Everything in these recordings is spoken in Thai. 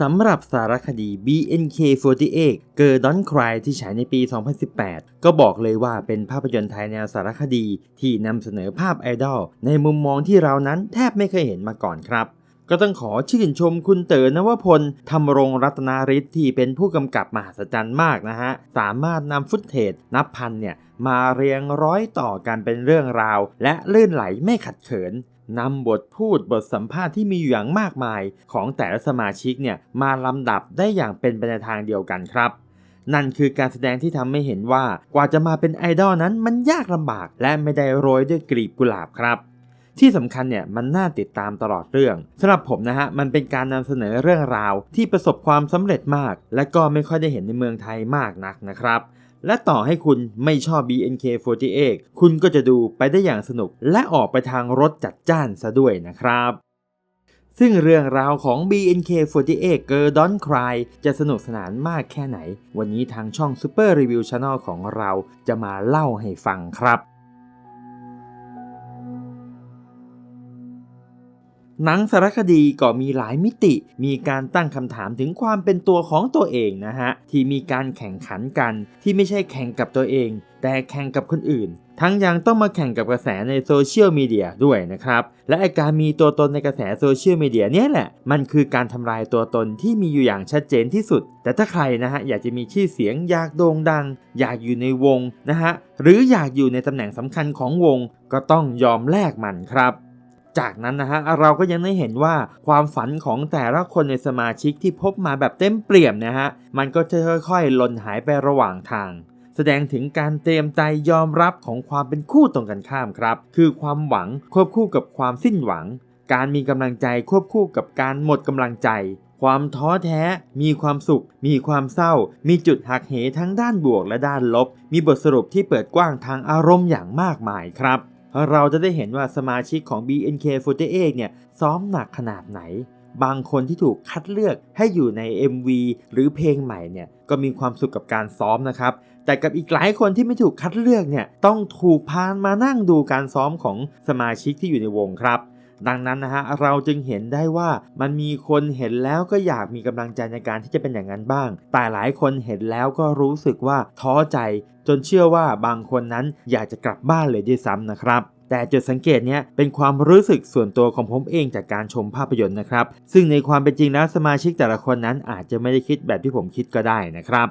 สำหรับสารคดี BNK48 เกิร์ดอนครายที่ฉายในปี 2018 ก็บอกเลยว่าเป็นภาพยนตร์ไทยแนวสารคดีที่นำเสนอภาพไอดอลในมุมมองที่เรานั้นแทบไม่เคยเห็นมาก่อนครับ ก็ต้องขอชื่นชมคุณเต๋อนวพลธรรมรงรัตนาริศที่เป็นผู้กำกับมหัศจรรย์มากนะฮะ สามารถนำฟุตเทจนับพันเนี่ยมาเรียงร้อยต่อกันเป็นเรื่องราว และลื่นไหลไม่ขัดเขิน นำบทพูดบทสัมภาษณ์ที่มีอยู่อย่างมากมายของแต่ละสมาชิกเนี่ยมาลำดับได้อย่างเป็นไปในทางเดียวกันครับ นั่นคือการแสดงที่ทำให้เห็นว่ากว่าจะมาเป็นไอดอลนั้นมันยากลำบาก และไม่ได้โรยด้วยกลีบกุหลาบครับที่สำคัญเนี่ยมันน่าติดตามตลอดเรื่องสำหรับผมนะฮะมันเป็นการนำเสนอเรื่องราวที่ประสบความสำเร็จมาก และก็ไม่ค่อยได้เห็นในเมืองไทยมากนักนะครับ และต่อให้คุณไม่ชอบ BNK48 คุณก็จะดูไปได้อย่างสนุก และออกไปทางรถจัดจ้านซะด้วยนะครับ ซึ่งเรื่องราวของ BNK48 Girl Don't Cry จะสนุกสนานมากแค่ไหน วันนี้ทางช่อง Super Review Channel ของเราจะมาเล่าให้ฟังครับ หนังสารคดีก็มีหลายมิติ มีการตั้งคำถามถึงความเป็นตัวของตัวเองนะฮะ ที่มีการแข่งขันกัน ที่ไม่ใช่แข่งกับตัวเอง แต่แข่งกับคนอื่น ทั้งยังต้องมาแข่งกับกระแสในโซเชียลมีเดียด้วยนะครับ และอาการมีตัวตนในกระแสโซเชียลมีเดียเนี่ยแหละ มันคือการทำลายตัวตนที่มีอยู่อย่างชัดเจนที่สุด แต่ถ้าใครนะฮะอยากจะมีชื่อเสียงอยากโด่งดัง อยากอยู่ในวงนะฮะหรืออยากอยู่ในตำแหน่งสำคัญของวงก็ต้องยอมแลกมันครับ จากนั้นนะฮะเราก็ยังได้เห็นว่าความฝันของแต่ละคนในสมาชิกที่พบมาแบบเต็มเปี่ยมนะฮะมันก็จะค่อยๆหล่นหายไประหว่างทาง แสดงถึงการเตรียมใจยอมรับของความเป็นคู่ตรงกันข้ามครับ คือความหวังควบคู่กับความสิ้นหวัง การมีกำลังใจควบคู่กับการหมดกำลังใจความท้อแท้ มีความสุข มีความเศร้า มีจุดหักเหทั้งด้านบวกและด้านลบ มีบทสรุปที่เปิดกว้างทางอารมณ์อย่างมากมายครับ เราจะได้เห็นว่าสมาชิกของ BNK48 เนี่ยซ้อมหนักขนาดไหน บางคนที่ถูกคัดเลือกให้อยู่ใน MV หรือเพลงใหม่เนี่ยก็มีความสุขกับการซ้อมนะครับ แต่กับอีกหลายคนที่ไม่ถูกคัดเลือกเนี่ยต้องถูกพานมานั่งดูการซ้อมของสมาชิกที่อยู่ในวงครับ ดังนั้นนะฮะเราจึงเห็นได้ว่ามันมีคนเห็นแล้วก็อยากมีกำลังใจในการที่จะเป็นอย่างนั้นบ้าง แต่หลายคนเห็นแล้วก็รู้สึกว่าท้อใจ จนเชื่อว่าบางคนนั้นอยากจะกลับบ้านเลยด้วยซ้ำนะครับแต่จุดสังเกตเนี้ยเป็นความรู้สึกส่วนตัวของผมเองจากการชมภาพยนตร์นะครับ ซึ่งในความเป็นจริงแล้วสมาชิกแต่ละคนนั้นอาจจะไม่ได้คิดแบบที่ผมคิดก็ได้นะครับ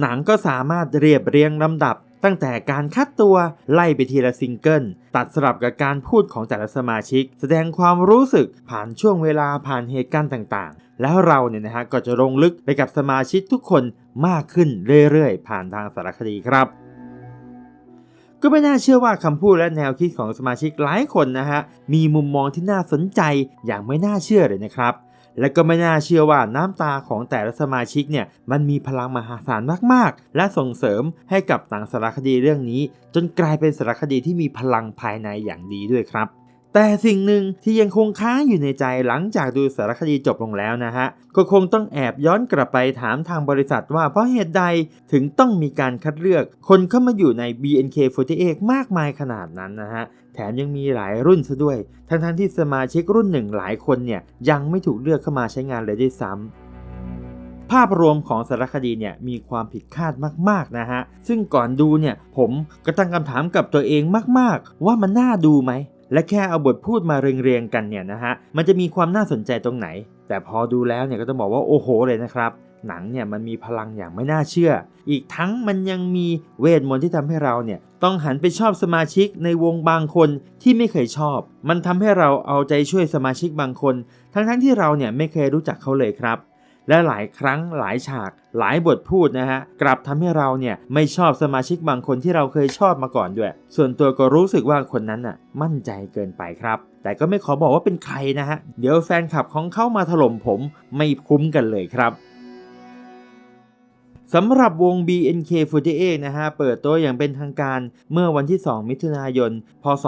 หนังก็สามารถเรียบเรียงลำดับ ตั้งแต่การคัดตัวไล่ไปทีละซิงเกิล ตัดสลับกับการพูดของแต่ละสมาชิก แสดงความรู้สึกผ่านช่วงเวลาผ่านเหตุการณ์ต่างๆ แล้วเราเนี่ยนะฮะก็จะลงลึกไปกับสมาชิกทุกคนมากขึ้นเรื่อยๆ ผ่านทางสารคดีครับก็ไม่น่าเชื่อว่าคำพูดและแนวคิดของสมาชิกหลายคนนะฮะ มีมุมมองที่น่าสนใจอย่างไม่น่าเชื่อเลยนะครับ และก็ไม่น่าเชื่อว่าน้ำตาของแต่ละสมาชิกเนี่ยมันมีพลังมหาศาลมากๆ และส่งเสริมให้กับหนังสารคดีเรื่องนี้ จนกลายเป็นสารคดีที่มีพลังภายในอย่างดีด้วยครับ แต่สิ่งหนึ่งที่ยังคงค้างอยู่ในใจหลังจากดูสารคดีจบลงแล้วนะฮะ ก็คงต้องแอบย้อนกลับไปถามทางบริษัทว่าเพราะเหตุใดถึงต้องมีการคัดเลือกคนเข้ามาอยู่ใน BNK48 มากมายขนาดนั้นนะฮะ แถมยังมีหลายรุ่นซะด้วย ทั้งๆทที่สมาชิกรุ่นหนึ่งหลายคนเนี่ยยังไม่ถูกเลือกเข้ามาใช้งานเลยด้วยซ้ำภาพรวมของสารคดีเนี่ยมีความผิดคาดมากๆนะฮะ ซึ่งก่อนดูเนี่ยผมก็ตั้งคำถามกับตัวเองมากๆ ว่ามันน่าดูไหม และแค่เอาบทพูดมาเรียงๆกันเนี่ยนะฮะมันจะมีความน่าสนใจตรงไหน แต่พอดูแล้วเนี่ยก็ต้องบอกว่าโอ้โหเลยนะครับหนังเนี่ยมันมีพลังอย่างไม่น่าเชื่อ อีกทั้งมันยังมีเวทมนต์ที่ทำให้เราเนี่ยต้องหันไปชอบสมาชิกในวงบางคนที่ไม่เคยชอบ มันทำให้เราเอาใจช่วยสมาชิกบางคน ทั้งๆทที่เราเนี่ยไม่เคยรู้จักเขาเลยครับ และหลายครั้งหลายฉากหลายบทพูดนะฮะกลับทำให้เราเนี่ยไม่ชอบสมาชิกบางคนที่เราเคยชอบมาก่อนด้วย ส่วนตัวก็รู้สึกว่าคนนั้นน่ะมั่นใจเกินไปครับ แต่ก็ไม่ขอบอกว่าเป็นใครนะฮะเดี๋ยวแฟนคลับของเขามาถล่มผมไม่คุ้มกันเลยครับสำหรับวง BNK48 นะฮะ เปิดตัวอย่างเป็นทางการเมื่อวันที่ 2 มิถุนายน พศ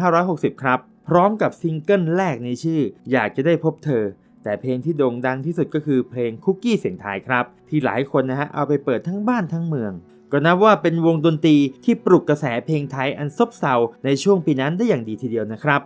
2560 ครับ พร้อมกับซิงเกิลแรกในชื่อ อยากจะได้พบเธอ แต่เพลงที่โด่งดังที่สุดก็คือเพลงคุกกี้เสียงไทยครับ ที่หลายคนนะฮะเอาไปเปิดทั้งบ้านทั้งเมือง ก็นับว่าเป็นวงดนตรีที่ปลุกกระแสเพลงไทยอันซบเซาในช่วงปีนั้นได้อย่างดีทีเดียวนะครับ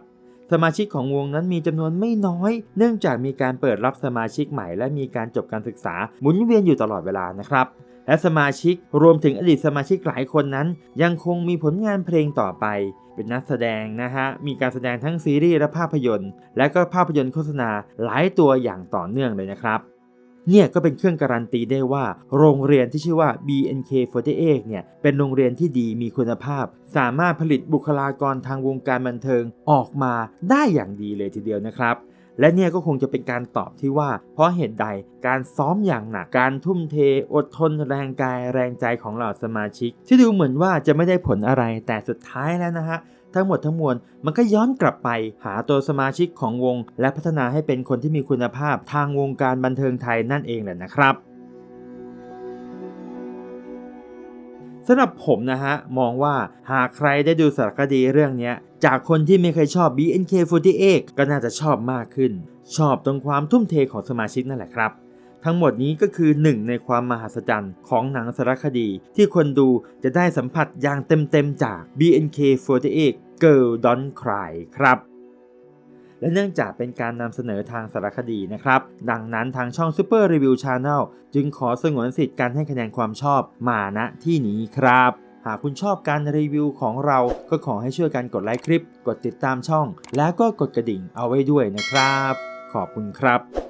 สมาชิกของวงนั้นมีจำนวนไม่น้อย เนื่องจากมีการเปิดรับสมาชิกใหม่ และมีการจบการศึกษาหมุนเวียนอยู่ตลอดเวลานะครับ และสมาชิกรวมถึงอดีตสมาชิกหลายคนนั้น ยังคงมีผลงานเพลงต่อไป เป็นนักแสดงนะฮะ มีการแสดงทั้งซีรีส์และภาพยนตร์ และก็ภาพยนตร์โฆษณาหลายตัวอย่างต่อเนื่องเลยนะครับ เนี่ยก็เป็นเครื่องการันตีได้ว่า โรงเรียนที่ชื่อว่า BNK48 เนี่ยเป็นโรงเรียนที่ดีมีคุณภาพ สามารถผลิตบุคลากรทางวงการบันเทิงออกมาได้อย่างดีเลยทีเดียวนะครับและเนี่ยก็คงจะเป็นการตอบที่ว่า เพราะเหตุใดการซ้อมอย่างหนัก การทุ่มเท อดทนแรงกายแรงใจของเหล่าสมาชิก ที่ดูเหมือนว่าจะไม่ได้ผลอะไรแต่สุดท้ายแล้วนะฮะ ทั้งหมดทั้งมวลมันก็ย้อนกลับไปหาตัวสมาชิกของวง และพัฒนาให้เป็นคนที่มีคุณภาพทางวงการบันเทิงไทยนั่นเองแหละนะครับสำหรับผมนะฮะ มองว่าหากใครได้ดูสารคดีเรื่องนี้จากคนที่ไม่เคยชอบ BNK48 ก็น่าจะชอบมากขึ้น ชอบตรงความทุ่มเทของสมาชิกนั่นแหละครับ ทั้งหมดนี้ก็คือหนึ่งในความมหัศจรรย์ของหนังสารคดี ที่คนดูจะได้สัมผัสอย่างเต็มๆจาก BNK48 Girl Don't Cry ครับและเนื่องจากเป็นการนำเสนอทางสารคดีนะครับ ดังนั้นทางช่อง Super Review Channel จึงขอสงวนสิทธิ์การให้คะแนนความชอบมาณที่นี้ครับ หากคุณชอบการรีวิวของเราก็ขอให้ช่วยกันกดไลค์คลิป กดติดตามช่อง แล้วก็กดกระดิ่งเอาไว้ด้วยนะครับ ขอบคุณครับ